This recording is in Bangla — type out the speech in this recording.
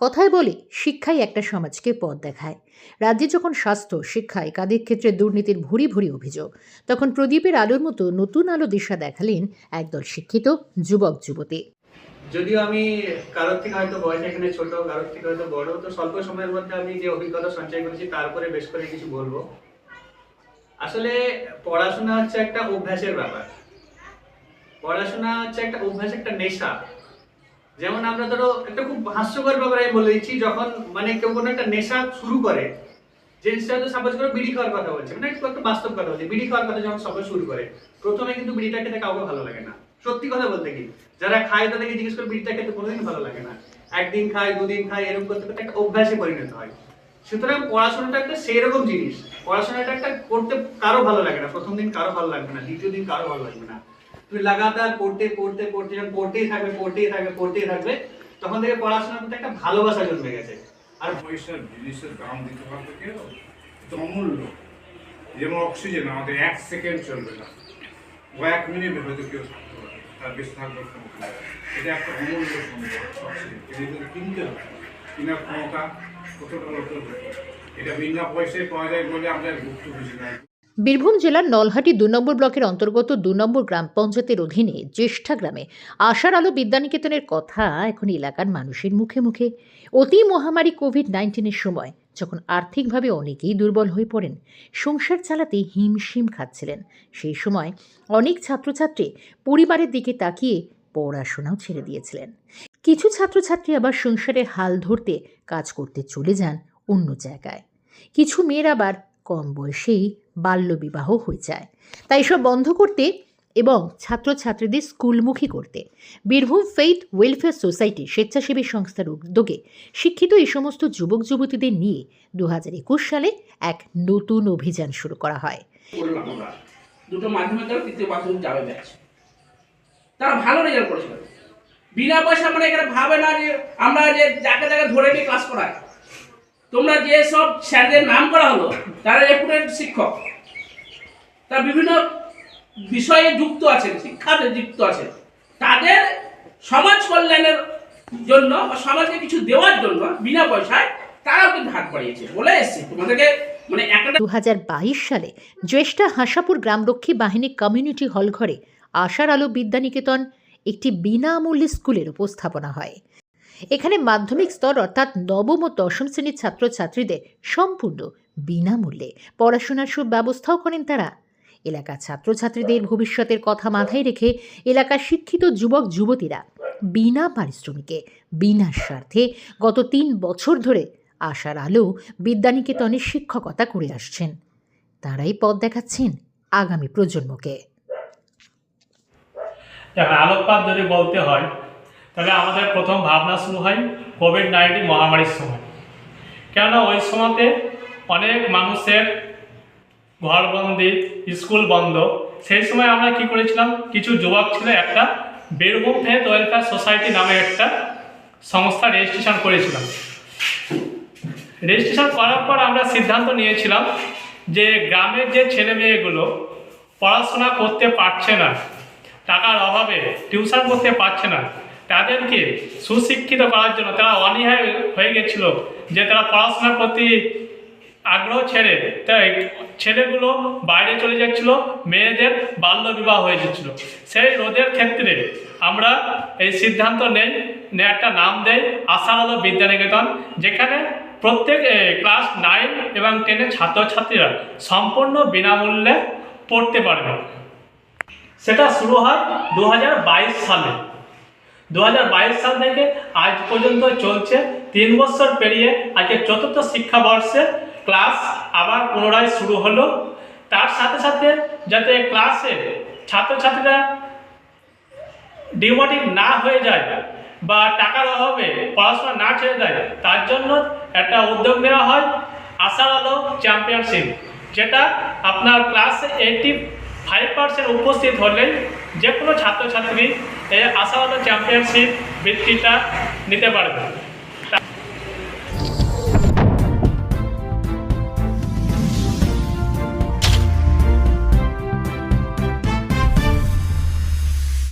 কথায় বলে, শিক্ষাই একটা সমাজকে পথ দেখায়। রাজ্যে যখন স্বাস্থ্য, শিক্ষা একাধিক ক্ষেত্রে দুর্নীতির ভুরি ভুরি অভিযোগ, তখন প্রদীপের আলোর মতো নতুন আলো দিশা দেখালেন একদল শিক্ষিত যুবক, যুবতী। যদিও আমি কারোর থেকে হয়তো বয়স এখানে ছোট, কারোর থেকে হয়তো বড়, তো স্বল্প সময়ের মধ্যে আমি যে অভিজ্ঞতা সঞ্চয় করেছি তারপরে বেশ করে কিছু বলব। আসলে পড়াশোনা হচ্ছে একটা অভ্যাসের ব্যাপার। পড়াশোনা হচ্ছে একটা অভ্যাস, একটা নেশা। যেমন আমরা ধরো একটা খুব হাস্যকর ব্যাপারে আমি বলে দিচ্ছি, যখন মানে কেউ কোনো একটা নেশা শুরু করে জিনিসটা হয়তো সাপোজ করে বিড়ি খাওয়ার কথা বলছে মানে একটু একটা বাস্তব কথা বলছে, বিড়ি খাওয়ার কথা যখন সবাই শুরু করে, প্রথমে কিন্তু বিড়িটা খেতে কাউকে ভালো লাগে না। সত্যি কথা বলতে কি, যারা খায় তাদেরকে জিজ্ঞেস করে বিড়িটা খেতে কোনোদিন ভালো লাগে না। একদিন খায়, দুদিন খায়, এরকম করতে করতে একটা অভ্যাসে পরিণত হয়। সুতরাং পড়াশোনাটা একটা সেরকম জিনিস, পড়াশোনাটা একটা করতে কারও ভালো লাগে না, প্রথম দিন কারও ভালো লাগবে না, দ্বিতীয় দিন কারও ভালো লাগবে না। তুমি লাগাতার পড়তে পড়তে পড়তে, যখন পড়তেই থাকবে পড়তেই থাকবে পড়তেই থাকবে, তখন থেকে পড়াশোনার প্রতি একটা ভালোবাসা জন্মে গেছে। আর পয়সার জিনিসের দাম দিতে পারবে কেউ? তো অমূল্য। যেমন অক্সিজেন আমাদের এক সেকেন্ড চলবে না। কয়েক মিনিট হয়তো কেউ তার বেশি থাকবে এটা একটা অমূল্য সম্পদ অক্সিজেন এটা কিন্তু হবে। কেনার ক্ষমতা কতটা লোকের এটা বিনা পয়সায় পাওয়া যায় বলে আমরা গুপ্ত বুঝি না বীরভূম জেলার নলহাটি দু নম্বর ব্লকের অন্তর্গত দু নম্বর গ্রাম পঞ্চায়েতের অধীনে জ্যেষ্ঠা গ্রামে আশার আলো বিদ্যানিকেতনের কথা এখন এলাকার মানুষের মুখে মুখে। অতি মহামারী কোভিড নাইন্টিনের সময় যখন আর্থিকভাবে অনেকেই দুর্বল হয়ে পড়েন, সংসার চালাতে হিমশিম খাচ্ছিলেন। সেই সময় অনেক ছাত্রছাত্রী পরিবারের দিকে তাকিয়ে পড়াশোনাও ছেড়ে দিয়েছিলেন। কিছু ছাত্রছাত্রী আবার সংসারের হাল ধরতে কাজ করতে চলে যান অন্য জায়গায়। কিছু মেয়ের আবার কম বয়সেই বাল্যবিবাহ হয়ে যায়। তাই সব বন্ধ করতে এবং ছাত্রছাত্রীদের স্কুলমুখী করতে বীরভূম ফেইথ ওয়েলফেয়ার সোসাইটি স্বেচ্ছাসেবী সংস্থার উদ্যোগে শিক্ষিত এই সমস্ত যুবক যুবতীদের নিয়ে দুহাজার একুশ সালে এক নতুন অভিযান শুরু করা হয়। দুটো তারা ভালো রেজাল্ট করেছিল। বিনা পয়সা মানে এখানে ভাবে না যে আমরা যে ধরে নিয়ে ক্লাস তোমরা স্যারদের নাম করা হলো, তারা রেপুটেড শিক্ষক। তারা বিভিন্ন বিষয়ে যুক্ত আছেন, শিক্ষাতে যুক্ত আছেন। তাদের সমাজ কল্যাণের জন্য বা সমাজকে কিছু দেওয়ার জন্য বিনা পয়সায় তারাও কিন্তু হাত বাড়িয়েছে, বলে এসছে। তোমাদেরকে মানে দু হাজার সালে জ্যেষ্ঠা হাসাপুর গ্রামরক্ষী বাহিনী কমিউনিটি হল ঘরে আশার আলো বিদ্যানিকেতন একটি বিনামূল্যে স্কুলের উপস্থাপনা হয়। এখানে মাধ্যমিক স্তর অর্থাৎ নবম ও দশম শ্রেণির ছাত্রছাত্রীদের সম্পূর্ণ বিনামূল্যে পড়াশোনার সুব্যবস্থাও করেন তারা। এলাকার ছাত্রছাত্রীদের ভবিষ্যতের কথা মাথায় রেখে এলাকার শিক্ষিত যুবক, যুবতীরা বিনা পারিশ্রমিকে, বিনা স্বার্থে গত তিন বছর ধরে আশার আলো বিদ্যানিকেতনে শিক্ষকতা করে আসছেন। তারাই পথ দেখাচ্ছেন আগামী প্রজন্মকে। দেখেন আলোকপাত যদি বলতে হয়, তাহলে আমাদের প্রথম ভাবনা শুরু হয় কোভিড নাইন্টিন মহামারীর সময়। কেননা ওই সময়তে অনেক মানুষের ঘরবন্দি স্কুল বন্ধ। সেই সময় আমরা কি করেছিলাম? কিছু যুবক ছিল, একটা বীরভূম ফেথ ওয়েলফেয়ার সোসাইটি নামে একটা সংস্থা রেজিস্ট্রেশন করেছিলাম। রেজিস্ট্রেশন করার পর আমরা সিদ্ধান্ত নিয়েছিলাম যে গ্রামের যে ছেলে মেয়েগুলো পড়াশোনা করতে পারছে না, টাকার অভাবে টিউশন করতে পারছে না, তাদেরকে সুশিক্ষিত করার জন্য তারা অনীহায় হয়ে গেছিল যে তারা পড়াশোনার প্রতি আগ্রহ ছেড়ে, তাই ছেলেগুলো বাইরে চলে যাচ্ছিল, মেয়েদের বাল্য বিবাহ হয়ে যাচ্ছিল। সেই রোধের ক্ষেত্রে আমরা এই সিদ্ধান্ত নেই একটা নাম দেয় আশার আলো বিদ্যানিকেতন, যেখানে প্রত্যেক ক্লাস নাইন এবং টেনের ছাত্রছাত্রীরা সম্পূর্ণ বিনামূল্যে পড়তে পারবে। সেটা শুরু হয় দু হাজার বাইশ সালে। দু হাজার বাইশ সাল থেকে আজ পর্যন্ত চলছে। তিন বছর পেরিয়ে আজকে চতুর্থ শিক্ষাবর্ষে ক্লাস আবার পুনরায় শুরু হলো। তার সাথে সাথে যাতে ক্লাসে ছাত্রছাত্রীরা ডিমোটিভ না হয়ে যায় বা টাকার অভাবে পড়াশোনা না ছেড়ে দেয়, তার জন্য একটা উদ্যোগ নেওয়া হয় আশার আলো চ্যাম্পিয়নশিপ যেটা আপনার ক্লাসে এইটি ফাইভ পার্সেন্ট উপস্থিত হলেই যে কোনো ছাত্রছাত্রী এই আশার আলো চ্যাম্পিয়নশিপ বৃত্তিটা নিতে পারবে।